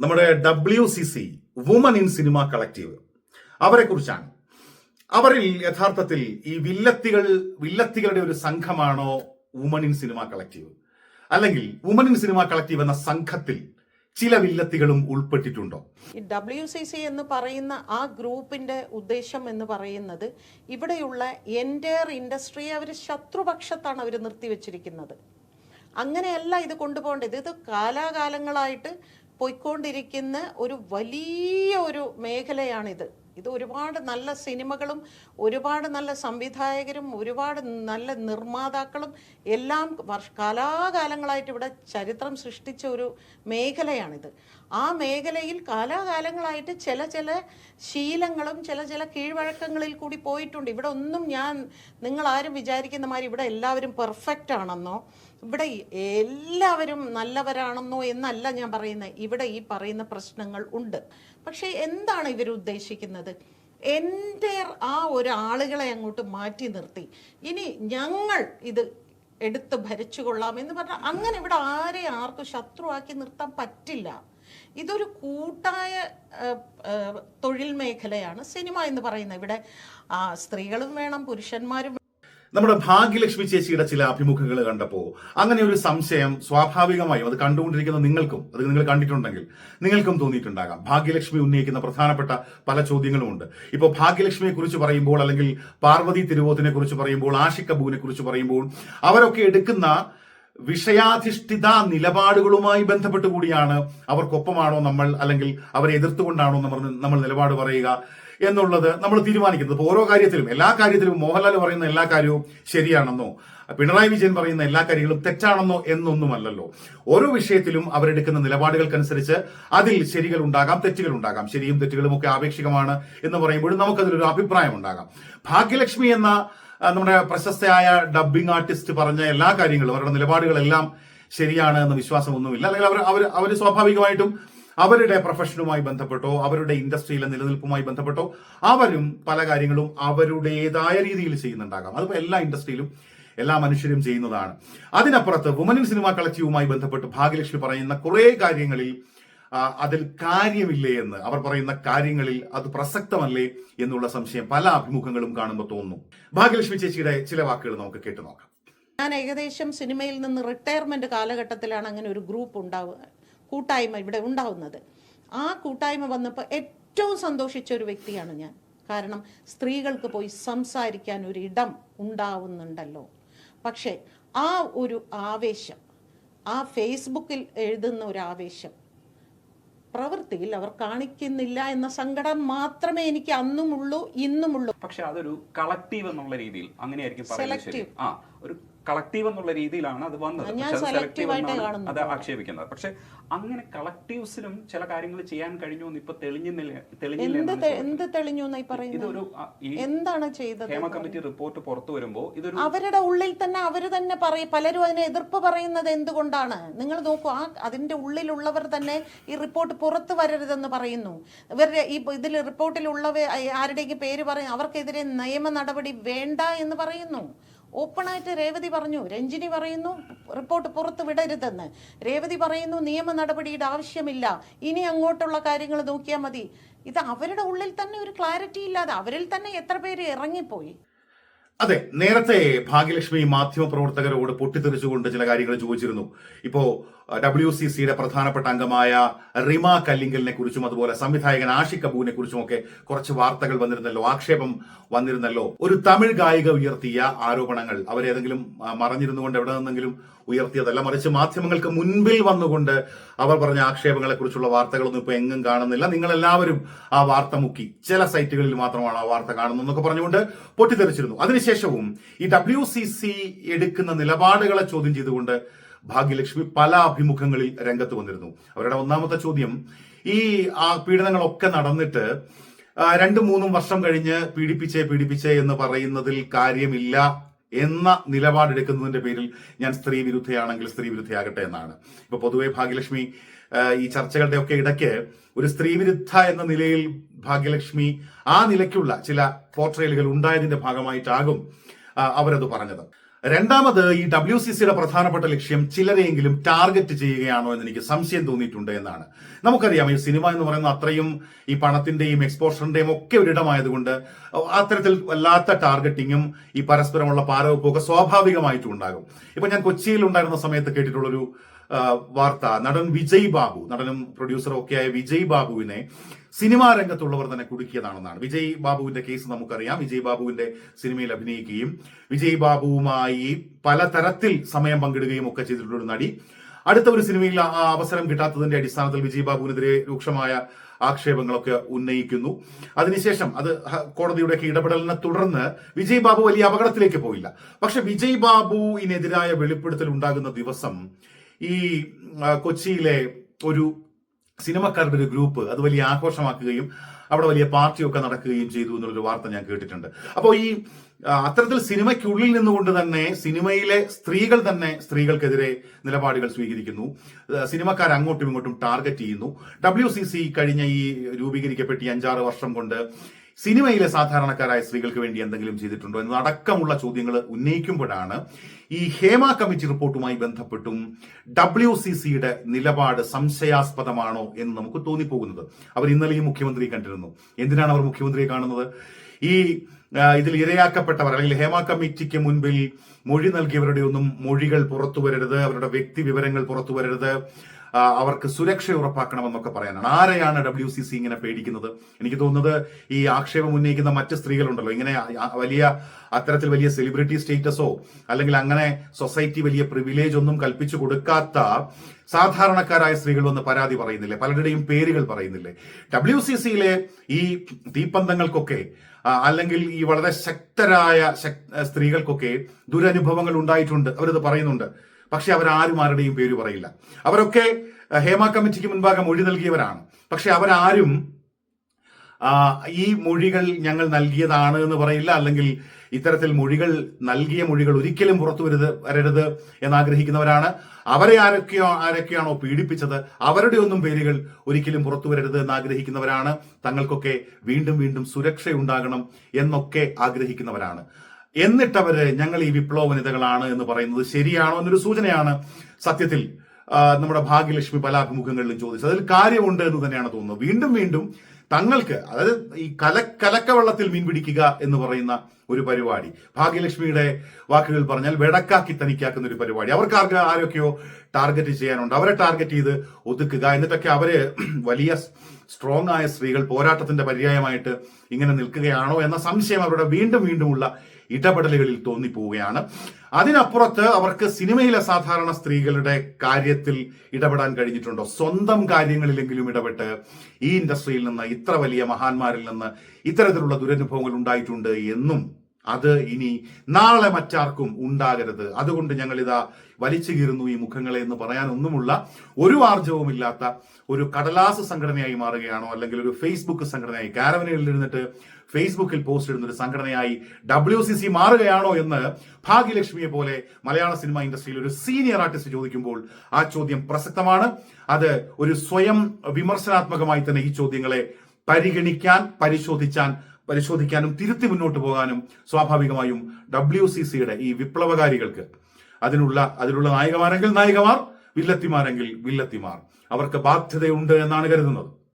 നമ്മുടെ W C C woman in cinema collective അവരെ കുറിച്ചാണ് അവരിൽ യഥാർത്ഥത്തിൽ ഈ വില്ലത്തികൾ വില്ലത്തികളുടെ ഒരു സംഘമാണോ വുമൻ ഇൻ സിനിമ കളക്റ്റീവ് അല്ലെങ്കിൽ വുമൻ ഇൻ സിനിമ കളക്റ്റീവ് എന്ന സംഘത്തിൽ ചില വില്ലത്തികളും ഉൾപ്പെട്ടിട്ടുണ്ടോ? ഈ ഡബ്ല്യു സി സി എന്ന് പറയുന്ന ആ ഗ്രൂപ്പിന്റെ ഉദ്ദേശം എന്ന് പറയുന്നത് ഇവിടെയുള്ള എന്റയർ ഇൻഡസ്ട്രിയെ അവർ ശത്രുപക്ഷത്താണ് അവർ നിർത്തിവെച്ചിരിക്കുന്നത്. അങ്ങനെയല്ല ഇത് കൊണ്ടുപോകേണ്ടത്. ഇത് കാലാകാലങ്ങളായിട്ട് പോയിക്കൊണ്ടിരിക്കുന്ന ഒരു വലിയ ഒരു മേഖലയാണിത്. ഇത് ഒരുപാട് നല്ല സിനിമകളും ഒരുപാട് നല്ല സംവിധായകരും ഒരുപാട് നല്ല നിർമ്മാതാക്കളും എല്ലാം വർഷ കാലാകാലങ്ങളായിട്ട് ഇവിടെ ചരിത്രം സൃഷ്ടിച്ച ഒരു മേഖലയാണിത്. ആ മേഖലയിൽ കാലാകാലങ്ങളായിട്ട് ചില ചില ശീലങ്ങളും ചില ചില കീഴ്വഴക്കങ്ങളിൽ കൂടി പോയിട്ടുണ്ട്. ഇവിടെ ഒന്നും ഞാൻ നിങ്ങൾ ആരും വിചാരിക്കുന്ന മാതിരി ഇവിടെ എല്ലാവരും പെർഫെക്റ്റ് ആണെന്നോ ഇവിടെ എല്ലാവരും നല്ലവരാണെന്നോ എന്നല്ല ഞാൻ പറയുന്നത്. ഇവിടെ ഈ പറയുന്ന പ്രശ്നങ്ങൾ ഉണ്ട്. പക്ഷേ എന്താണ് ഇവർ ഉദ്ദേശിക്കുന്നത്? എന്റെ ആ ഒരു ആളുകളെ അങ്ങോട്ട് മാറ്റി നിർത്തി. ഇനി ഞങ്ങൾ ഇത് എടുത്ത് ഭരിച്ചുകൊള്ളാം എന്ന് പറഞ്ഞാൽ അങ്ങനെ ഇവിടെ ആരെ ആർക്കും ശത്രുവാക്കി നിർത്താൻ പറ്റില്ല. ഇതൊരു കൂട്ടായ തൊഴിൽ മേഖലയാണ് സിനിമ എന്ന് പറയുന്നത്. ഇവിടെ സ്ത്രീകളും വേണം പുരുഷന്മാരും നമ്മുടെ ഭാഗ്യലക്ഷ്മി ചേച്ചിയുടെ ചില അഭിമുഖങ്ങൾ കണ്ടപ്പോൾ അങ്ങനെ ഒരു സംശയം സ്വാഭാവികമായും അത് കണ്ടുകൊണ്ടിരിക്കുന്ന നിങ്ങൾക്കും അത് നിങ്ങൾ കണ്ടിട്ടുണ്ടെങ്കിൽ നിങ്ങൾക്കും തോന്നിയിട്ടുണ്ടാകാം. ഭാഗ്യലക്ഷ്മി ഉന്നയിക്കുന്ന പ്രധാനപ്പെട്ട പല ചോദ്യങ്ങളുമുണ്ട്. ഇപ്പോൾ ഭാഗ്യലക്ഷ്മിയെ കുറിച്ച് പറയുമ്പോൾ അല്ലെങ്കിൽ പാർവതി തിരുവോത്തിനെ കുറിച്ച് പറയുമ്പോൾ ആഷിക് കപൂറിനെ കുറിച്ച് പറയുമ്പോൾ അവരൊക്കെ എടുക്കുന്ന വിഷയാധിഷ്ഠിത നിലപാടുകളുമായി ബന്ധപ്പെട്ട് കൂടിയാണ് അവർക്കൊപ്പമാണോ നമ്മൾ അല്ലെങ്കിൽ അവരെ എതിർത്തുകൊണ്ടാണോ നമ്മൾ നമ്മൾ നിലപാട് പറയുക. എന്നുള്ളത് നമ്മൾ തീരുമാനിക്കുന്നത്. ഇപ്പോൾ ഓരോ കാര്യത്തിലും എല്ലാ കാര്യത്തിലും മോഹൻലാൽ പറയുന്ന എല്ലാ കാര്യവും ശരിയാണെന്നോ പിണറായി വിജയൻ പറയുന്ന എല്ലാ കാര്യങ്ങളും തെറ്റാണെന്നോ എന്നൊന്നുമല്ലല്ലോ. ഓരോ വിഷയത്തിലും അവരെടുക്കുന്ന നിലപാടുകൾക്കനുസരിച്ച് അതിൽ ശരികൾ ഉണ്ടാകാം തെറ്റുകൾ ഉണ്ടാകാം. ശരിയും തെറ്റുകളും ഒക്കെ ആപേക്ഷികമാണ് എന്ന് പറയുമ്പോഴും നമുക്കതിലൊരു അഭിപ്രായം ഉണ്ടാകാം. ഭാഗ്യലക്ഷ്മി എന്ന നമ്മുടെ പ്രശസ്തയായ ഡബ്ബിംഗ് ആർട്ടിസ്റ്റ് പറഞ്ഞ എല്ലാ കാര്യങ്ങളും അവരുടെ നിലപാടുകളെല്ലാം ശരിയാണ് എന്ന വിശ്വാസമൊന്നുമില്ല. അല്ലെങ്കിൽ അവർ അവർ അവർ സ്വാഭാവികമായിട്ടും അവരുടെ പ്രൊഫഷനുമായി ബന്ധപ്പെട്ടോ അവരുടെ ഇൻഡസ്ട്രിയിലെ നിലനിൽപ്പുമായി ബന്ധപ്പെട്ടോ അവരും പല കാര്യങ്ങളും അവരുടേതായ രീതിയിൽ ചെയ്യുന്നുണ്ടാകാം. അതിപ്പോൾ എല്ലാ ഇൻഡസ്ട്രിയിലും എല്ലാ മനുഷ്യരും ചെയ്യുന്നതാണ്. അതിനപ്പുറത്ത് വുമൻ ഇൻ സിനിമ കളക്റ്റീവുമായി ബന്ധപ്പെട്ട് ഭാഗ്യലക്ഷ്മി പറയുന്ന കുറേ കാര്യങ്ങളിൽ അതിൽ കാര്യമില്ലേ എന്ന് അവർ പറയുന്ന കാര്യങ്ങളിൽ അത് പ്രസക്തമല്ലേ എന്നുള്ള സംശയം പല അഭിമുഖങ്ങളും കാണുമ്പോൾ തോന്നുന്നു ഭാഗ്യലക്ഷ്മി ചേച്ചിയുടെ ചില വാക്കുകൾ നമുക്ക് കേട്ടു നോക്കാം. ഞാൻ ഏകദേശം സിനിമയിൽ നിന്ന് റിട്ടയർമെന്റ് കാലഘട്ടത്തിലാണ് അങ്ങനെ ഒരു ഗ്രൂപ്പ് ഉണ്ടാവുക കൂട്ടായ്മ ഇവിടെ ഉണ്ടാവുന്നത്. ആ കൂട്ടായ്മ വന്നപ്പോൾ ഏറ്റവും സന്തോഷിച്ച ഒരു വ്യക്തിയാണ് ഞാൻ. കാരണം സ്ത്രീകൾക്ക് പോയി സംസാരിക്കാൻ ഒരു ഇടം ഉണ്ടാവുന്നുണ്ടല്ലോ. പക്ഷേ ആ ഒരു ആവേശം ആ ഫേസ്ബുക്കിൽ എഴുതുന്ന ഒരു ആവേശം പ്രവൃത്തിയിൽ അവർ കാണിക്കുന്നില്ല എന്ന സങ്കടം മാത്രമേ എനിക്ക് അന്നുമുള്ളൂ ഇന്നുമുള്ളൂ. പക്ഷെ അതൊരു കളക്റ്റീവ് എന്നുള്ള രീതിയിൽ അങ്ങനെയായിരിക്കും സെലക്റ്റീവ് ആ ഒരു കളക്റ്റീവ് എന്നുള്ള രീതിയിലാണ് അത് വന്നത്. പക്ഷെ അത് എന്നാണ് ആക്ഷേപിക്കുന്നത്. പക്ഷെ അങ്ങനെ കളക്റ്റീവ്സിലും ചില കാര്യങ്ങൾ ചെയ്യാൻ കഴിഞ്ഞു എന്ന് ഇപ്പൊ തെളിഞ്ഞില്ല ഇതൊരു എന്താണ് ചെയ്തത്? ഹേമ കമ്മിറ്റി റിപ്പോർട്ട് പുറത്തു വരുമ്പോ ഇതൊരു അവരുടെ ഉള്ളിൽ തന്നെ അവർ തന്നെ പറയും പലരും അതിനെ എതിർപ്പ് പറയുന്നത് എന്തുകൊണ്ടാണ്? നിങ്ങൾ നോക്കൂ ആ അതിന്റെ ഉള്ളിലുള്ളവർ തന്നെ ഈ റിപ്പോർട്ട് പുറത്തു വരരുതെന്ന് പറയുന്നു. ഇവരുടെ ഈ ഇതിൽ റിപ്പോർട്ടിലുള്ളവ ആരുടെയെങ്കിലും പേര് പറയും അവർക്കെതിരെ നിയമ നടപടി വേണ്ട എന്ന് പറയുന്നു. ഓപ്പണായിട്ട് രേവതി പറഞ്ഞു. രഞ്ജിനി പറയുന്നു റിപ്പോർട്ട് പുറത്ത് വിടരുതെന്ന്. രേവതി പറയുന്നു നിയമ നടപടിയുടെ ആവശ്യമില്ല. ഇനി അങ്ങോട്ടുള്ള കാര്യങ്ങൾ നോക്കിയാൽ മതി. ഇത് അവരുടെ ഉള്ളിൽ തന്നെ ഒരു ക്ലാരിറ്റി ഇല്ലാതെ അവരിൽ തന്നെ എത്ര പേര് ഇറങ്ങിപ്പോയി? അതെ നേരത്തെ ഭാഗ്യലക്ഷ്മി മാധ്യമപ്രവർത്തകരോട് പൊട്ടിത്തെറിച്ചുകൊണ്ട് ചില കാര്യങ്ങൾ ചോദിച്ചിരുന്നു. ഇപ്പോ ഡബ്ല്യു സി സിയുടെ പ്രധാനപ്പെട്ട അംഗമായ റിമ കല്ലിങ്കലിനെ കുറിച്ചും അതുപോലെ സംവിധായകൻ ആഷിക് കപൂറിനെ കുറിച്ചും ഒക്കെ കുറച്ച് വാർത്തകൾ വന്നിരുന്നല്ലോ ആക്ഷേപം വന്നിരുന്നല്ലോ. ഒരു തമിഴ് ഗായിക ഉയർത്തിയ ആരോപണങ്ങൾ അവരേതെങ്കിലും മറഞ്ഞിരുന്നുകൊണ്ട് എവിടെ നിന്നെങ്കിലും ഉയർത്തിയതല്ല മറിച്ച് മാധ്യമങ്ങൾക്ക് മുൻപിൽ വന്നുകൊണ്ട് അവർ പറഞ്ഞ ആക്ഷേപങ്ങളെ കുറിച്ചുള്ള വാർത്തകളൊന്നും ഇപ്പൊ എങ്ങും കാണുന്നില്ല. നിങ്ങൾ എല്ലാവരും ആ വാർത്ത മുക്കി. ചില സൈറ്റുകളിൽ മാത്രമാണ് ആ വാർത്ത കാണുന്നത് എന്നൊക്കെ പറഞ്ഞുകൊണ്ട് പൊട്ടിത്തെറിച്ചിരുന്നു. അതിനുശേഷവും ഈ ഡബ്ല്യു സി സി എടുക്കുന്ന നിലപാടുകളെ ചോദ്യം ചെയ്തുകൊണ്ട് ഭാഗ്യലക്ഷ്മി പല അഭിമുഖങ്ങളിൽ രംഗത്ത് വന്നിരുന്നു. അവരുടെ ഒന്നാമത്തെ ചോദ്യം ഈ ആ പീഡനങ്ങളൊക്കെ നടന്നിട്ട് രണ്ടു മൂന്നും വർഷം കഴിഞ്ഞ് പീഡിപ്പിച്ചേ പീഡിപ്പിച്ചേ എന്ന് പറയുന്നതിൽ കാര്യമില്ല എന്ന നിലപാടെടുക്കുന്നതിന്റെ പേരിൽ ഞാൻ സ്ത്രീ വിരുദ്ധയാണെങ്കിൽ സ്ത്രീ വിരുദ്ധയാകട്ടെ എന്നാണ്. ഇപ്പൊ പൊതുവെ ഭാഗ്യലക്ഷ്മി ഈ ചർച്ചകളുടെ ഒക്കെ ഇടയ്ക്ക് ഒരു സ്ത്രീ വിരുദ്ധ എന്ന നിലയിൽ ഭാഗ്യലക്ഷ്മി ആ നിലയ്ക്കുള്ള ചില പോർട്രയലുകൾ ഉണ്ടായതിന്റെ ഭാഗമായിട്ടാകും അവരത് പറഞ്ഞത്. രണ്ടാമത് ഈ ഡബ്ല്യു സി സിയുടെ പ്രധാനപ്പെട്ട ലക്ഷ്യം ചിലരെയെങ്കിലും ടാർഗറ്റ് ചെയ്യുകയാണോ എന്ന് എനിക്ക് സംശയം തോന്നിയിട്ടുണ്ട് എന്നാണ്. നമുക്കറിയാം ഈ സിനിമ എന്ന് പറയുന്ന അത്രയും ഈ പണത്തിന്റെയും എക്സ്പോഷറിന്റെയും ഒക്കെ ഒരിടമായതുകൊണ്ട് അത്തരത്തിൽ വല്ലാത്ത ടാർഗറ്റിങ്ങും ഈ പരസ്പരമുള്ള പാരവെപ്പും ഒക്കെ സ്വാഭാവികമായിട്ടും ഉണ്ടാകും. ഇപ്പൊ ഞാൻ കൊച്ചിയിൽ ഉണ്ടായിരുന്ന സമയത്ത് കേട്ടിട്ടുള്ളൊരു വാർത്ത. നടൻ വിജയ് ബാബു നടനും പ്രൊഡ്യൂസറും ഒക്കെയായ വിജയ് ബാബുവിനെ സിനിമാ രംഗത്തുള്ളവർ തന്നെ കുടുക്കിയതാണെന്നാണ്. വിജയ് ബാബുവിന്റെ കേസ് നമുക്കറിയാം. വിജയ് ബാബുവിന്റെ സിനിമയിൽ അഭിനയിക്കുകയും വിജയ് ബാബുവുമായി പലതരത്തിൽ സമയം പങ്കിടുകയും ഒക്കെ ചെയ്തിട്ടുള്ള ഒരു നടി. അടുത്ത ഒരു സിനിമയിൽ ആ അവസരം കിട്ടാത്തതിന്റെ അടിസ്ഥാനത്തിൽ വിജയ് ബാബുവിനെതിരെ രൂക്ഷമായ ആക്ഷേപങ്ങളൊക്കെ ഉന്നയിക്കുന്നു. അതിനുശേഷം അത് കോടതിയുടെ ഇടപെടലിനെ തുടർന്ന് വിജയ് ബാബു വലിയ അപകടത്തിലേക്ക് പോയില്ല. പക്ഷെ വിജയ് ബാബുവിനെതിരായ വെളിപ്പെടുത്തൽ ഉണ്ടാകുന്ന ദിവസം ഈ കൊച്ചിയിലെ ഒരു സിനിമക്കാരുടെ ഒരു ഗ്രൂപ്പ് അത് വലിയ ആഘോഷമാക്കുകയും അവിടെ വലിയ പാർട്ടിയൊക്കെ നടക്കുകയും ചെയ്തു എന്നുള്ളൊരു വാർത്ത ഞാൻ കേട്ടിട്ടുണ്ട്. അപ്പോൾ ഈ അത്തരത്തിൽ സിനിമയ്ക്കുള്ളിൽ നിന്നുകൊണ്ട് തന്നെ സിനിമയിലെ സ്ത്രീകൾ തന്നെ സ്ത്രീകൾക്കെതിരെ നിലപാടുകൾ സ്വീകരിക്കുന്നു. സിനിമക്കാർ അങ്ങോട്ടും ഇങ്ങോട്ടും ടാർഗറ്റ് ചെയ്യുന്നു. ഡബ്ല്യു സി സി കഴിഞ്ഞ ഈ രൂപീകരിക്കപ്പെട്ട ഈ അഞ്ചാറ് വർഷം കൊണ്ട് സിനിമയിലെ സാധാരണക്കാരായ സ്ത്രീകൾക്ക് വേണ്ടി എന്തെങ്കിലും ചെയ്തിട്ടുണ്ടോ എന്നതടക്കമുള്ള ചോദ്യങ്ങൾ ഉന്നയിക്കുമ്പോഴാണ് ഈ ഹേമ കമ്മിറ്റി റിപ്പോർട്ടുമായി ബന്ധപ്പെട്ടും ഡബ്ല്യു സി സിയുടെ നിലപാട് സംശയാസ്പദമാണോ എന്ന് നമുക്ക് തോന്നിപ്പോകുന്നത്. അവർ ഇന്നലെയും മുഖ്യമന്ത്രിയെ കണ്ടിരുന്നു. എന്തിനാണ് അവർ മുഖ്യമന്ത്രിയെ കാണുന്നത്? ഈ ഇതിൽ ഇരയാക്കപ്പെട്ടവർ അല്ലെങ്കിൽ ഹേമ കമ്മിറ്റിക്ക് മുൻപിൽ മൊഴി നൽകിയവരുടെ ഒന്നും മൊഴികൾ പുറത്തു വരരുത് അവരുടെ വ്യക്തി വിവരങ്ങൾ പുറത്തു വരരുത് അവർക്ക് സുരക്ഷ ഉറപ്പാക്കണമെന്നൊക്കെ പറയാനാണ്. ആരെയാണ് ഡബ്ല്യു സി സി ഇങ്ങനെ പേടിക്കുന്നത്? എനിക്ക് തോന്നുന്നത് ഈ ആക്ഷേപം ഉന്നയിക്കുന്ന മറ്റ് സ്ത്രീകളുണ്ടല്ലോ. ഇങ്ങനെ വലിയ അത്തരത്തിൽ വലിയ സെലിബ്രിറ്റി സ്റ്റേറ്റസോ അല്ലെങ്കിൽ അങ്ങനെ സൊസൈറ്റി വലിയ പ്രിവിലേജ് ഒന്നും കൽപ്പിച്ചു കൊടുക്കാത്ത സാധാരണക്കാരായ സ്ത്രീകളൊന്നും പരാതി പറയുന്നില്ലേ? പലരുടെയും പേരുകൾ പറയുന്നില്ലേ? ഡബ്ല്യു സി സിയിലെ ഈ തീപ്പന്തങ്ങൾക്കൊക്കെ അല്ലെങ്കിൽ ഈ വളരെ ശക്തരായ ശക്- സ്ത്രീകൾക്കൊക്കെ ദുരനുഭവങ്ങൾ ഉണ്ടായിട്ടുണ്ട്. അവരത് പറയുന്നുണ്ട്. പക്ഷെ അവരാരും ആരുടെയും പേര് പറയില്ല. അവരൊക്കെ ഹേമ കമ്മിറ്റിക്ക് മുൻപാകെ മൊഴി നൽകിയവരാണ്. പക്ഷെ അവരാരും ഈ മൊഴികൾ ഞങ്ങൾ നൽകിയതാണ് എന്ന് പറയില്ല. അല്ലെങ്കിൽ ഇത്തരത്തിൽ മൊഴികൾ നൽകിയ മൊഴികൾ ഒരിക്കലും പുറത്തു വരുത് വരരുത് എന്നാഗ്രഹിക്കുന്നവരാണ്. അവരെ ആരൊക്കെയോ ആരൊക്കെയാണോ പീഡിപ്പിച്ചത് അവരുടെ ഒന്നും പേരുകൾ ഒരിക്കലും പുറത്തു വരരുത് എന്നാഗ്രഹിക്കുന്നവരാണ്. തങ്ങൾക്കൊക്കെ വീണ്ടും വീണ്ടും സുരക്ഷയുണ്ടാകണം എന്നൊക്കെ ആഗ്രഹിക്കുന്നവരാണ്. എന്നിട്ടവര് ഞങ്ങൾ ഈ വിപ്ലവ വനിതകളാണ് എന്ന് പറയുന്നത് ശരിയാണോ എന്നൊരു സൂചനയാണ് സത്യത്തിൽ നമ്മുടെ ഭാഗ്യലക്ഷ്മി പല അഭിമുഖങ്ങളിലും ചോദിച്ചത്. അതിൽ കാര്യമുണ്ട് എന്ന് തന്നെയാണ് തോന്നുന്നത്. വീണ്ടും വീണ്ടും തങ്ങൾക്ക് അതായത് ഈ കല കലക്കവെള്ളത്തിൽ മീൻ പിടിക്കുക എന്ന് പറയുന്ന ഒരു പരിപാടി ഭാഗ്യലക്ഷ്മിയുടെ വാക്കുകൾ പറഞ്ഞാൽ വെടക്കാക്കി തനിക്കാക്കുന്ന ഒരു പരിപാടി. അവർക്ക് ആർക്ക് ആരൊക്കെയോ ടാർഗറ്റ് ചെയ്യാനുണ്ട്. അവരെ ടാർഗറ്റ് ചെയ്ത് ഒതുക്കുക. എന്നിട്ടൊക്കെ അവർ വലിയ സ്ട്രോങ് ആയ സ്ത്രീകൾ പോരാട്ടത്തിന്റെ പര്യായമായിട്ട് ഇങ്ങനെ നിൽക്കുകയാണോ എന്ന സംശയം അവരുടെ വീണ്ടും വീണ്ടുമുള്ള ഇടപെടലുകളിൽ തോന്നിപ്പോവുകയാണ്. അതിനപ്പുറത്ത് അവർക്ക് സിനിമയിലെ സാധാരണ സ്ത്രീകളുടെ കാര്യത്തിൽ ഇടപെടാൻ കഴിഞ്ഞിട്ടുണ്ടോ? സ്വന്തം കാര്യങ്ങളിലെങ്കിലും ഇടപെട്ട് ഈ ഇൻഡസ്ട്രിയിൽ നിന്ന് ഇത്ര വലിയ മഹാന്മാരിൽ നിന്ന് ഇത്തരത്തിലുള്ള ദുരനുഭവങ്ങൾ ഉണ്ടായിട്ടുണ്ട് എന്നും അത് ഇനി നാളെ മറ്റാർക്കും ഉണ്ടാകരുത്. അതുകൊണ്ട് ഞങ്ങളിതാ വലിച്ചു കീറുന്നു ഈ മുഖങ്ങളെ എന്ന് പറയാനൊന്നുമുള്ള ഒരു ആർജവുമില്ലാത്ത ഒരു കടലാസ് സംഘടനയായി മാറുകയാണോ അല്ലെങ്കിൽ ഒരു ഫേസ്ബുക്ക് സംഘടനയായി കാരവനയിൽ ഇരുന്നിട്ട് ഫേസ്ബുക്കിൽ പോസ്റ്റ് ഇടുന്ന ഒരു സംഘടനയായി ഡബ്ല്യു സി സി മാറുകയാണോ എന്ന് ഭാഗ്യലക്ഷ്മിയെ പോലെ മലയാള സിനിമ ഇൻഡസ്ട്രിയിൽ ഒരു സീനിയർ ആർട്ടിസ്റ്റ് ചോദിക്കുമ്പോൾ ആ ചോദ്യം പ്രസക്തമാണ്. അത് ഒരു സ്വയം വിമർശനാത്മകമായി തന്നെ ഈ ചോദ്യങ്ങളെ പരിഗണിക്കാൻ പരിശോധിച്ചാൻ പരിശോധിക്കാനും തിരുത്തി മുന്നോട്ട് പോകാനും സ്വാഭാവികമായും ഡബ്ല്യു സി സിയുടെ ഈ വിപ്ലവകാരികൾക്ക് അതിനുള്ള അതിലുള്ള നായകമാരെങ്കിൽ നായകമാർ വില്ലത്തിമാരെങ്കിൽ വില്ലത്തിമാർ. അവർക്ക് ബാധ്യതയുണ്ട് എന്നാണ് കരുതുന്നത്.